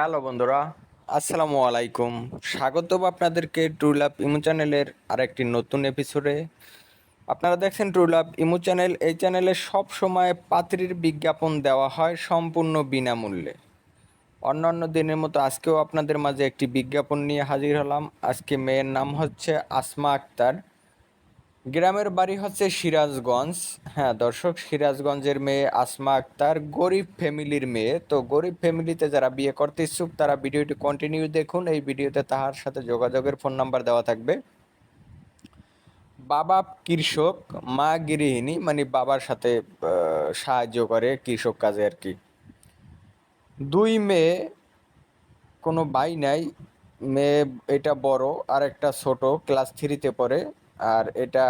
Hello বন্ধুরা, আসসালামু আলাইকুম। স্বাগত আপনাদেরকে ট্রুলাভ ইমো চ্যানেলের আরেকটি নতুন এপিসোডে। আপনারা দেখছেন ট্রুলাভ ইমো চ্যানেল, এই চ্যানেলে সব সময় পাত্রীর বিজ্ঞাপন দেওয়া হয় সম্পূর্ণ বিনামূল্যে। অন্যান্য দিনের মতো আজকেও আপনাদের মাঝে একটি বিজ্ঞাপন নিয়ে হাজির হলাম। আজকে মেয়ের নাম হচ্ছে আসমা আক্তার। গ্রামের বাড়ি হচ্ছে সিরাজগঞ্জ। হ্যাঁ দর্শক, সিরাজগঞ্জের মেয়ে আসমা আক্তার গরিব ফ্যামিলির মেয়ে। তো গরিব ফ্যামিলিতে যারা বিয়ে করতে ইচ্ছুক, তারা ভিডিওটি কন্টিনিউ দেখুন। এই ভিডিওতে তাহার সাথে যোগাযোগের ফোন নাম্বার দেওয়া থাকবে। বাবা কৃষক, মা গৃহিণী মানে বাবার সাথে সাহায্য করে কৃষক কাজে আর কি। দুই মেয়ে, কোনো ভাই নাই। মেয়ে এটা বড় আর একটা ছোট ক্লাস থ্রিতে পড়ে। আর এটা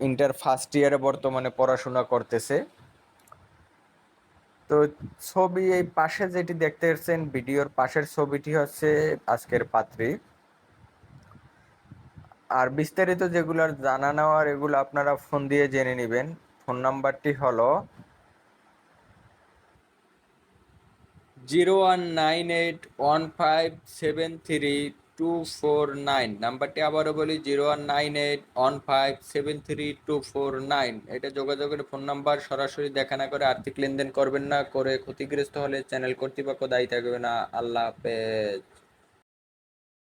ইন্টার ফার্স্ট ইয়ারে বর্তমানে পড়াশোনা করতেছে। তো ছবি এই পাশে যেটি দেখতে পাচ্ছেন, ভিডিওর পাশের ছবিটি হচ্ছে আজকের পাত্রী। আর বিস্তারিত যেগুলোর জানা নেওয়ার, এগুলো আপনারা ফোন দিয়ে জেনে নেবেন। ফোন নাম্বারটি হলো zero one nine eight one five seven three two four nine নাম্বারটি আবারও বলি zero one nine eight one five seven three two four nine এটা যোগাযোগের ফোন নাম্বার, সরাসরি দেখা না করে আর্থিক লেনদেন করবেন না, করে ক্ষতিগ্রস্ত হলে চ্যানেল কর্তৃপক্ষ দায়ী থাকবে না। আল্লাহ হাফেজ।